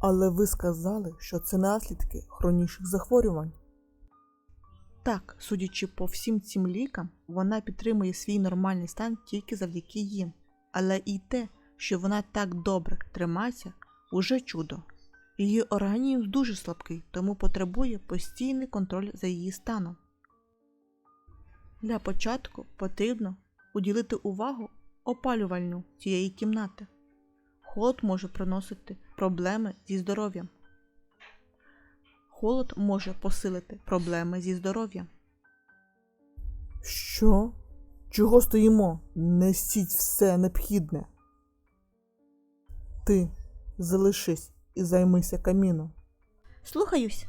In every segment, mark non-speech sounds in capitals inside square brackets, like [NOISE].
Але ви сказали, що це наслідки хронічних захворювань. Так, судячи по всім цим лікам, вона підтримує свій нормальний стан тільки завдяки їм. Але і те, що вона так добре тримається, уже чудо. Її організм дуже слабкий, тому потребує постійний контроль за її станом. Для початку потрібно уділити увагу опалювальню цієї кімнати. Холод може приносити проблеми зі здоров'ям. Холод може посилити проблеми зі здоров'ям. Що? Чого стоїмо? Несіть все необхідне. Ти залишись і займися каміном. Слухаюсь.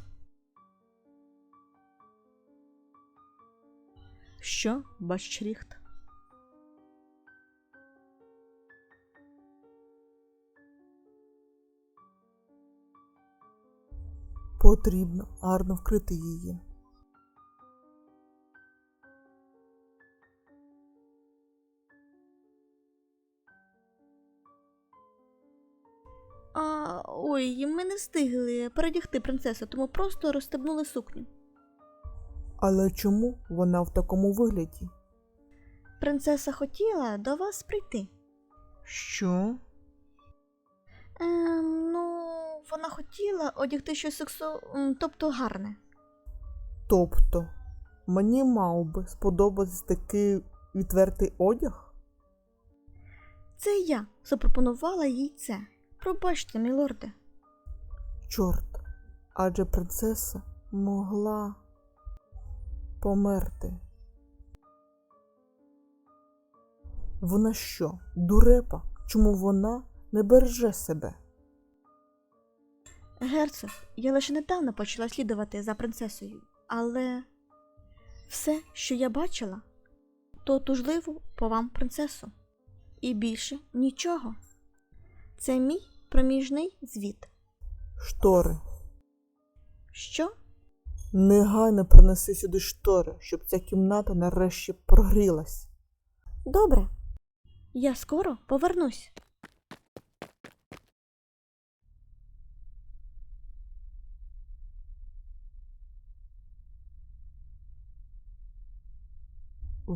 Що бачиш ріхт? Потрібно гарно вкрити її. А, ой, ми не встигли передягти принцесу, тому просто розстебнули сукню. Але чому вона в такому вигляді? Принцеса хотіла до вас прийти. Що? Вона хотіла одягти щось сексу, тобто гарне. Тобто, мені мав би сподобатись такий відвертий одяг? Це я запропонувала їй це. Пробачте, мілорде. Чорт, адже принцеса могла померти. Вона що, дурепа? Чому вона не береже себе? Герцог, я лише недавно почала слідувати за принцесою, але все, що я бачила, то тужливу по вам принцесу. І більше нічого. Це мій проміжний звіт. Штори. Що? Негайно принеси сюди штори, щоб ця кімната нарешті прогрілась. Добре. Я скоро повернусь.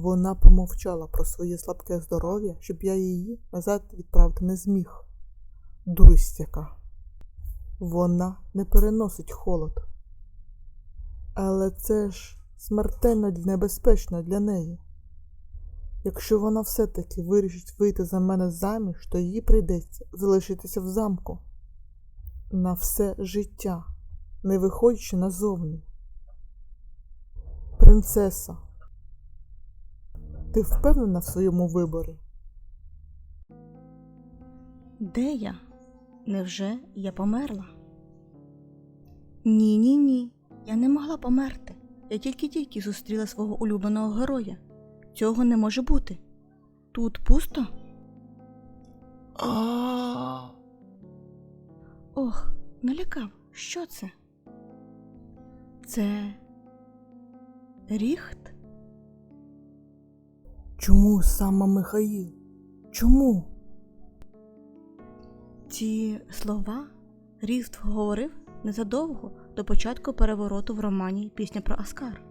Вона помовчала про своє слабке здоров'я, щоб я її назад відправити не зміг. Дурість яка. Вона не переносить холод. Але це ж смертельно небезпечно для неї. Якщо вона все-таки вирішить вийти за мене заміж, то їй прийдеться залишитися в замку на все життя, не виходячи назовні. Принцеса, ти впевнена в своєму виборі? Де я? Невже я померла? Ні, ні, ні. Я не могла померти. Я тільки-тільки зустріла свого улюбленого героя. Цього не може бути. Тут пусто? А. Ох, налякав. Що це? Це. Ріхт? Чому саме Михаїл? Чому? Ці слова Ріхт говорив незадовго до початку перевороту в романі Пісня про Аскар.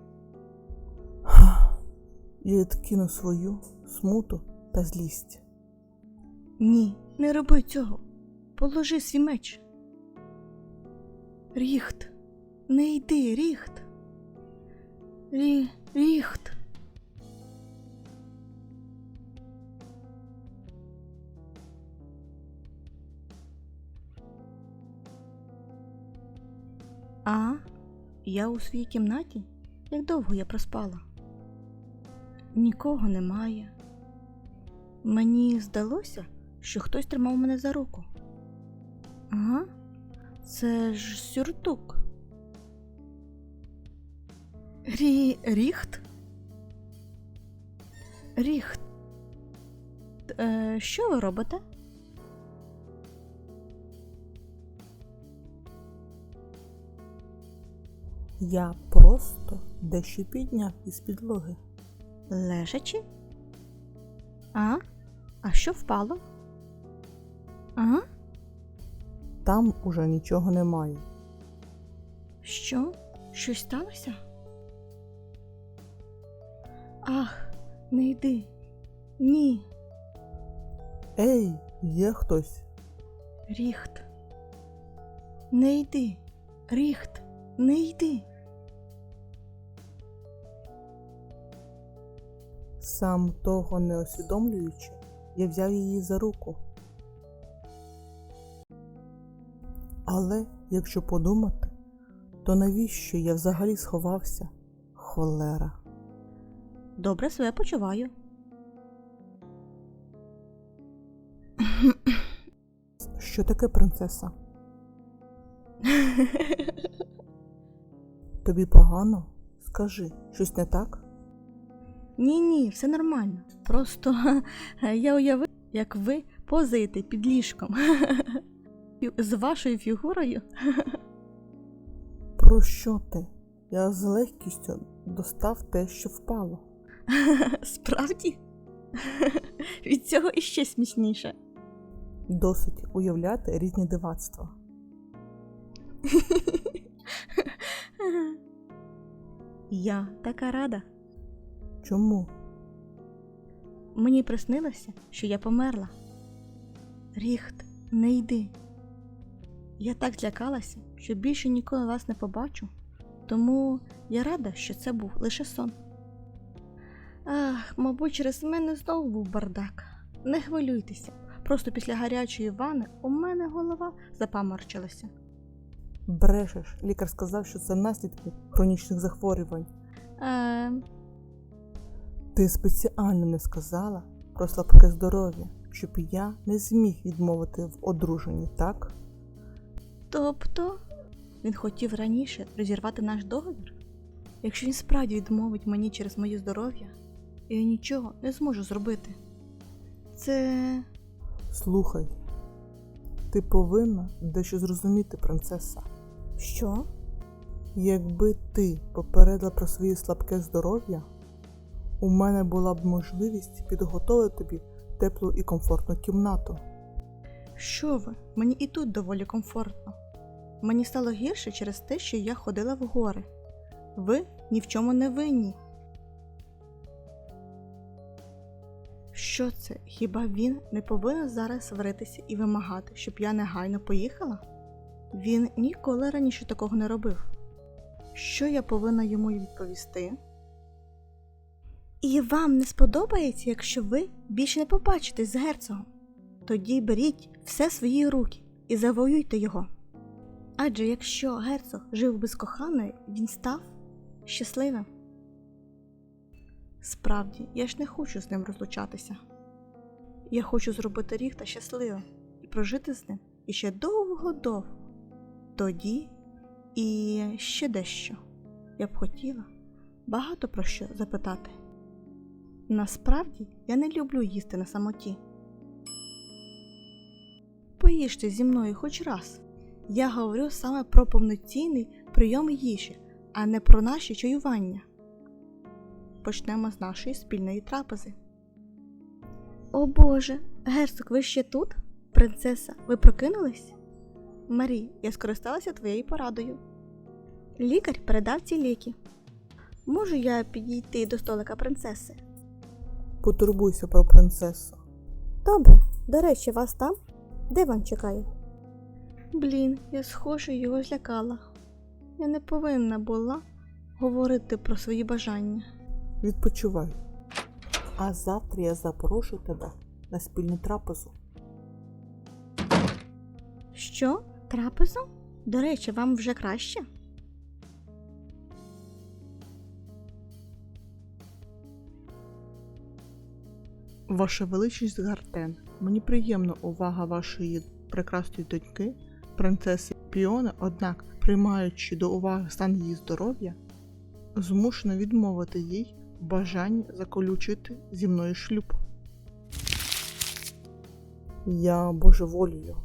Я відкину свою смуту та злість. Ні, не роби цього. Положи свій меч. Ріхт, не йди, Ріхт. Рі... Ріхт. А, я у своїй кімнаті? Як довго я проспала? Нікого немає. Мені здалося, що хтось тримав мене за руку. Ага, це ж сюртук. Рі... Ріхт? Ріхт. Е, що ви робите? Я просто дещо підняв із підлоги. Лежачи? А? А що впало? А? Там уже нічого немає. Що? Щось сталося? Ах, не йди. Ні, Ей, є хтось. Ріхт. Не йди. Ріхт, не йди. Сам того не усвідомлюючи, я взяв її за руку. Але, якщо подумати, то навіщо я взагалі сховався? Холера. Добре себе почуваю. Що таке принцеса? [LAUGHS] Тобі погано? Скажи, щось не так? Ні, ні, все нормально. Просто [LAUGHS] я уявив, як ви позаєте під ліжком. [LAUGHS] З вашою фігурою. Про що ти? Я з легкістю достав те, що впало. [LAUGHS] Справді? Від цього іще смішніше. Досить уявляти різні дивацтва. Я така рада. Чому? Мені приснилося, що я померла. Ріхт, не йди. Я так злякалася, що більше ніколи вас не побачу, тому я рада, що це був лише сон. Ах, мабуть, через мене знову був бардак. Не хвилюйтеся, просто після гарячої вани у мене голова запаморчилася. Брешеш, лікар сказав, що це наслідки хронічних захворювань. Е, Ти спеціально не сказала про слабке здоров'я, щоб я не зміг відмовити в одруженні, так? тобто він хотів раніше розірвати наш договір? Якщо він справді відмовить мені через моє здоров'я, я нічого не зможу зробити. Це. Слухай, ти повинна дещо зрозуміти, принцеса. Що? Якби ти попередила про своє слабке здоров'я, у мене була б можливість підготовити тобі теплу і комфортну кімнату. Що ви? Мені і тут доволі комфортно. Мені стало гірше через те, що я ходила в гори. Ви ні в чому не винні. Що це? Хіба він не повинен зараз сваритися і вимагати, щоб я негайно поїхала? Він ніколи раніше такого не робив. Що я повинна йому відповісти? І вам не сподобається, якщо ви більше не побачитесь з герцогом. Тоді беріть все свої руки і завоюйте його. Адже якщо герцог жив без коханої, він став щасливим. Справді, я ж не хочу з ним розлучатися. Я хочу зробити Ріхта щасливим і прожити з ним іще довго-довго. Тоді і ще дещо я б хотіла багато про що запитати. Насправді я не люблю їсти на самоті. Поїжте зі мною хоч раз. Я говорю саме про повноцінний прийом їжі, а не про наші чаювання. Почнемо з нашої спільної трапези. О Боже, герцог, ви ще тут? Принцеса, ви прокинулись? Марі, я скористалася твоєю порадою. Лікар передав ці ліки. Можу я підійти до столика принцеси? Потурбуйся про принцесу. Добре, до речі, вас там? Диван чекає. Блін, я схоже його злякала. Я не повинна була говорити про свої бажання. Відпочивай. А завтра я запрошую тебе на спільну трапезу. Що? Трапезу? До речі, вам вже краще? Ваша величність Гартен, мені приємна увага вашої прекрасної доньки, принцеси Піона, однак, приймаючи до уваги стан її здоров'я, змушена відмовити їй в бажанні заколючити зі мною шлюб. Я божеволію.